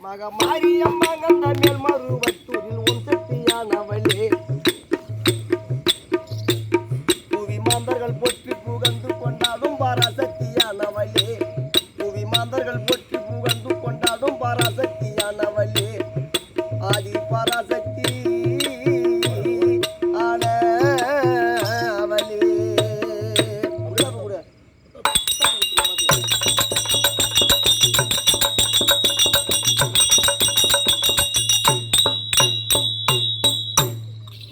மக மாரியம்மா கண்ட மேல் மருவத்தூரில் உன் சக்தியானவளே புவி மாந்தர்கள் போற்றி புகழ்ந்து கொண்ட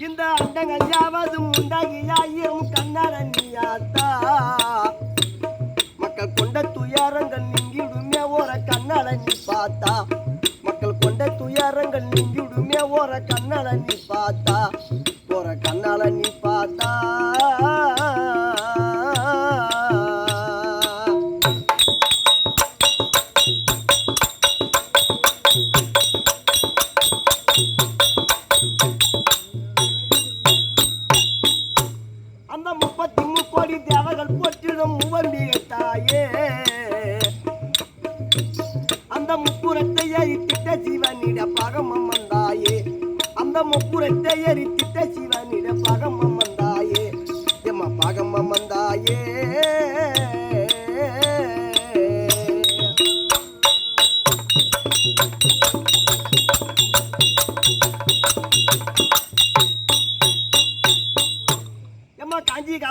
இந்த அண்டங்கள் உண்டாகியாயும் உண்டாகியாயிரும் மக்கள் கொண்ட துயரங்கள் நீங்கிடுமே ஓர கண்ணழனி பார்த்தா. மக்கள் கொண்ட துயரங்கள் நீங்கிடுமே ஓர கண்ணழனி பார்த்தா. ஓர கண்ணழனி பார்த்தா. அந்த முப்பத்தி முக்கோடி தேவர்கள் போற்றிடும் மூவம்பிகை தாயே. அந்த முப்புறத்தை எரித்திட்ட சிவனிட பகமம் வந்தாயே. அந்த முப்புறத்தை எரித்திட்ட சிவனிட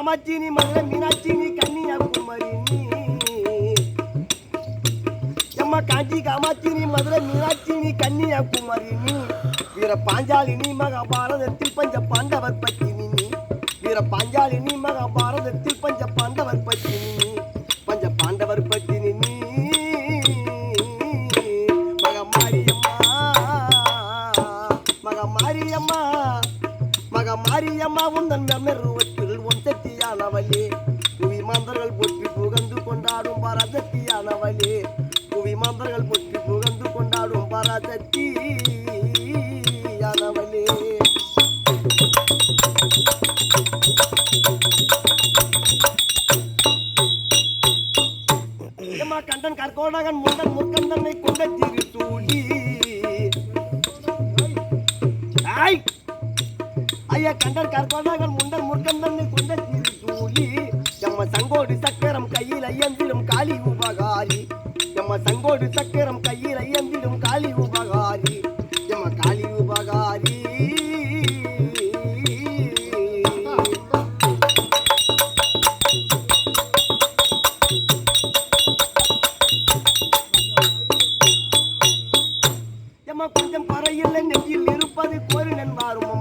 காமாட்சி நீ மதுரை மீனாட்சி நீ கன்னியாகுமரி நீ எம்மா காஞ்சி காமாட்சி நீ மதுரை மீனாட்சி நீ கன்னியாகுமரி நீ வீர பாஞ்சாலினி மகாபாரதத்தில் பஞ்ச பாண்டவர் பத்தினி நீ வீர பாஞ்சாலினி மகாபாரதத்தில் பஞ்ச மாரியம்மா உந்தன் மெருவத்தில் உன் சக்தியானவளே புவி மந்தர்கள் பொற்றி புகழ்ந்து கொண்டாடும் பராசக்தியானவளே புவி மந்தர்கள் பொற்றி புகழ்ந்து கொண்டாடும் பராசக்தியானவளே எம்மா கண்டன் கற்கோடகன் முந்தன் முற்கந்தனை கொண்ட திரு தூளி ஐயா கண்டர் கற்பனாகள் முண்டர் தன்னை கொண்ட திருத்தூளி எம்ம சங்கோடு சக்கரம் கையில் ஐயந்திடும் காளி உபகாரி. எம்ம சங்கோடு சக்கரம் கையில் ஐயந்திடும் காளி உபகாரி. எம்ம காளி உபகாரி. எம்ம கொஞ்சம் பறையில் நெஞ்சில் இருப்பது கோரினன் வாரும்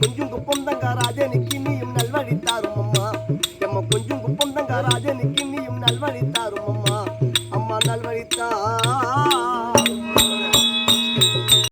கொஞ்சம் குப்பம் தங்க ராஜனுக்கு நீயும் நல்வழி தாரும் அம்மா எம்மா கொஞ்சம் குப்பம் தங்க ராஜனுக்கு நீயும் நல்வழி தாரும் அம்மா